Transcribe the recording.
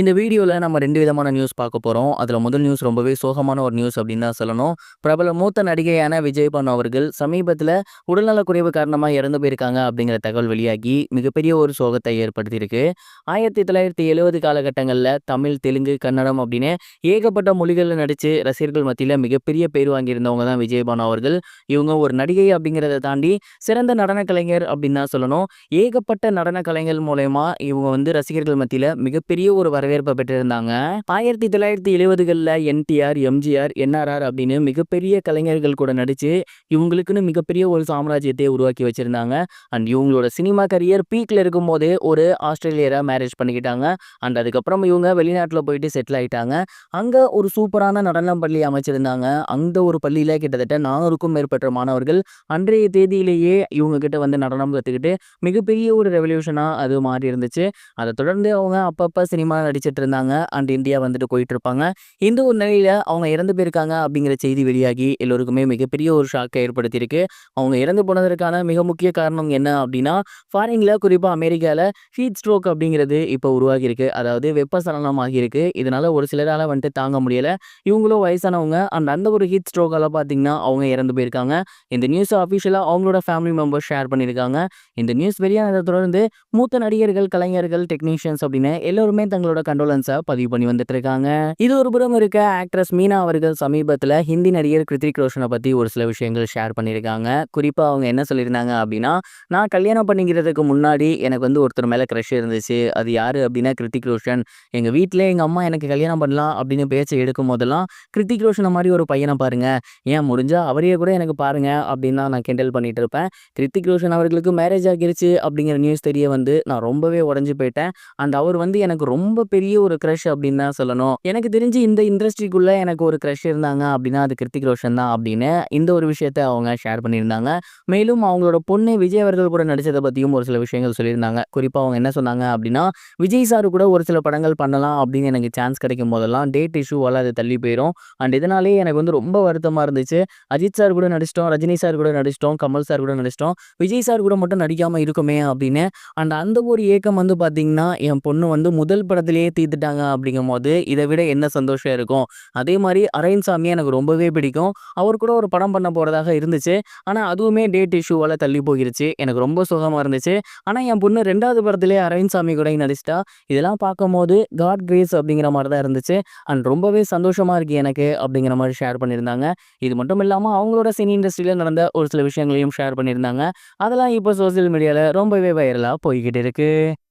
இந்த வீடியோவில் நம்ம ரெண்டு விதமான நியூஸ் பார்க்க போகிறோம் அதில் முதல் நியூஸ் ரொம்பவே சோகமான ஒரு நியூஸ் அப்படின்னு தான் சொல்லணும். பிரபல மூத்த நடிகையான விஜய் பானு அவர்கள் சமீபத்தில் உடல்நலக்குறைவு காரணமாக இறந்து போயிருக்காங்க அப்படிங்கிற தகவல் வெளியாகி மிகப்பெரிய ஒரு சோகத்தை ஏற்படுத்தியிருக்கு. ஆயிரத்தி தொள்ளாயிரத்தி எழுபது காலகட்டங்களில் தமிழ், தெலுங்கு, கன்னடம் அப்படின்னு ஏகப்பட்ட மொழிகளில் நடித்து ரசிகர்கள் மத்தியில் மிகப்பெரிய பேர் வாங்கியிருந்தவங்க தான் விஜய் பானு அவர்கள். இவங்க ஒரு நடிகை அப்படிங்கிறத தாண்டி சிறந்த நடன கலைஞர் அப்படின்னு தான் சொல்லணும். ஏகப்பட்ட நடன கலைஞர் மூலயமா இவங்க வந்து ரசிகர்கள் மத்தியில் மிகப்பெரிய ஒரு வரவேற்பை பெற்றிருந்தாங்க. 1970கள்ல என்டிஆர், எம்ஜிஆர், என்ஆர்ஆர் அப்படின்னு மிகப்பெரிய கலைஞர்கள் கூட நடித்து இவங்களுக்குன்னு மிகப்பெரிய ஒரு சாம்ராஜ்யத்தையே உருவாக்கி வச்சுருந்தாங்க அண்ட் இவங்களோட சினிமா கரியர் பீக்கில் இருக்கும்போது ஒரு ஆஸ்திரேலியராக மேரேஜ் பண்ணிக்கிட்டாங்க. அண்ட் அதுக்கப்புறம் இவங்க வெளிநாட்டில் போயிட்டு செட்டில் ஆகிட்டாங்க அங்கே ஒரு சூப்பரான நடனம் பள்ளி அமைச்சிருந்தாங்க. அந்த ஒரு பள்ளியில் கிட்டத்தட்ட 400க்கும் மேற்பட்ட மாணவர்கள் அன்றைய தேதியிலேயே இவங்க கிட்ட வந்து நடனம் கற்றுக்கிட்டு மிகப்பெரிய ஒரு ரெவல்யூஷனாக அது மாறி இருந்துச்சு. அதை தொடர்ந்து அவங்க அப்பப்போ சினிமா அடிச்சிட்டு இருந்தாங்க. அண்ட் இந்தியா வந்துட்டு போயிட்டு இருப்பாங்க. இந்த ஒரு நிலையில அவங்க இறந்து போயிருக்காங்க அப்படிங்கிற செய்தி வெளியாகி எல்லோருக்குமே மிகப்பெரிய ஒரு ஷாக்கை ஏற்படுத்தியிருக்கு. அவங்க இறந்து போனதற்கான மிக முக்கிய காரணம் என்ன அப்படின்னா, ஃபாரின்ல குறிப்பாக அமெரிக்காவில் ஹீட் ஸ்ட்ரோக் அப்படிங்கிறது இப்போ உருவாகியிருக்கு. அதாவது வெப்பசலனம் ஆகியிருக்கு. இதனால ஒரு சிலரால் வந்துட்டு தாங்க முடியலை இவங்களும் வயசானவங்க. அண்ட் அந்த ஒரு ஹீட் ஸ்ட்ரோக்கால பார்த்தீங்கன்னா அவங்க இறந்து போயிருக்காங்க. இந்த நியூஸ அஃபிஷியலாக அவங்களோட ஃபேமிலி மெம்பர்ஸ் ஷேர் பண்ணியிருக்காங்க. இந்த நியூஸ் வெளியானதை தொடர்ந்து மூத்த நடிகர்கள், கலைஞர்கள், டெக்னீஷியன்ஸ் அப்படின்னு எல்லோருமே தங்களோட கண்டோலன்ஸ பதிவு பண்ணி வந்துட்டு இருக்காங்க. இது ஒரு புறம் இருக்க ஆக்ட்ரஸ் மீனா அவர்கள் சமீபத்தில் ஹிந்தி நடிகர் கிருத்திக் ரோஷனை பற்றி ஒரு சில விஷயங்கள் ஷேர் பண்ணியிருக்காங்க. குறிப்பாக அவங்க என்ன சொல்லியிருந்தாங்க அப்படின்னா, நான் கல்யாணம் பண்ணிக்கிறதுக்கு முன்னாடி எனக்கு வந்து ஒருத்தர் மேலே க்ரஷ் இருந்துச்சு. அது யார் அப்படின்னா கிருத்திக் ரோஷன். எங்கள் வீட்டில் எங்கள் அம்மா எனக்கு கல்யாணம் பண்ணலாம் அப்படின்னு பேச்சை எடுக்கும் போதெல்லாம் கிருத்திக் ரோஷனை மாதிரி ஒரு பையனை பாருங்க. ஏன் முடிஞ்சால் அவரையே கூட எனக்கு பாருங்க அப்படின்னு தான் நான் கிண்டல் பண்ணிட்டு இருப்பேன். கிருத்திக் ரோஷன் அவர்களுக்கு மேரேஜ் ஆகிருச்சு அப்படிங்கிற நியூஸ் தெரிய வந்து நான் ரொம்பவே உடஞ்சி போயிட்டேன். அண்ட் அவர் வந்து எனக்கு ரொம்ப பெரிய ஒரு கிரஷ் அப்படின்னு தான் சொல்லணும். எனக்கு தெரிஞ்சு இந்த இண்டஸ்ட்ரிக்குள்ள எனக்கு ஒரு கிரஷ் இருந்தாங்க அப்படின்னா அது கிருத்திக் ரோஷன் தான் அப்படின்னு இந்த ஒரு விஷயத்த அவங்க ஷேர் பண்ணியிருந்தாங்க. மேலும் அவங்களோட பொண்ணு விஜய் அவர்கள் கூட நடிச்சதை பத்தியும் ஒரு சில விஷயங்கள் சொல்லியிருந்தாங்க. குறிப்பா அவங்க என்ன சொன்னாங்க அப்படின்னா, விஜய் சார் கூட ஒரு சில படங்கள் பண்ணலாம் அப்படின்னு எனக்கு சான்ஸ் கிடைக்கும் போதெல்லாம் டேட் இஷ்யூவால அது தள்ளி போயிடும் அண்ட் இதனாலேயே எனக்கு வந்து ரொம்ப வருத்தமா இருந்துச்சு. அஜித் சார் கூட நடிச்சிட்டோம், ரஜினி சார் கூட நடிச்சிட்டோம், கமல் சார் கூட நடிச்சிட்டோம். விஜய் சார் கூட மட்டும் நடிக்காம இருக்கோமே அப்படின்னு. அண்ட் அந்த ஒரு ஏக்கம் வந்து பார்த்தீங்கன்னா, என் பொண்ணு வந்து முதல் படத்திலேயே தீர்த்துட்டாங்க அப்படிங்கும்போது இதை விட என்ன சந்தோஷம் இருக்கும். அதே மாதிரி அரவிந்த் சாமியை எனக்கு ரொம்பவே பிடிக்கும். அவர் கூட ஒரு படம் பண்ண போகிறதாக இருந்துச்சு. ஆனால் அதுவுமே டேட் இஷ்யூவால் தள்ளி போயிருச்சு. எனக்கு ரொம்ப சுகமாக இருந்துச்சு. ஆனால் என் பொண்ணு ரெண்டாவது படத்திலே அரவிந்த் சாமி கூட நடிச்சிட்டா. இதெல்லாம் பார்க்கும்போது காட் கிரேஸ் அப்படிங்கிற மாதிரி தான் இருந்துச்சு. அண்ட் ரொம்பவே சந்தோஷமாக இருக்குது எனக்கு அப்படிங்கிற மாதிரி ஷேர் பண்ணியிருந்தாங்க. இது மட்டும் இல்லாமல் அவங்களோட சினி இண்டஸ்ட்ரியில் நடந்த ஒரு சில விஷயங்களையும் ஷேர் பண்ணியிருந்தாங்க. அதெல்லாம் இப்போ சோசியல் மீடியாவில் ரொம்பவே வைரலாக போய்கிட்டு இருக்குது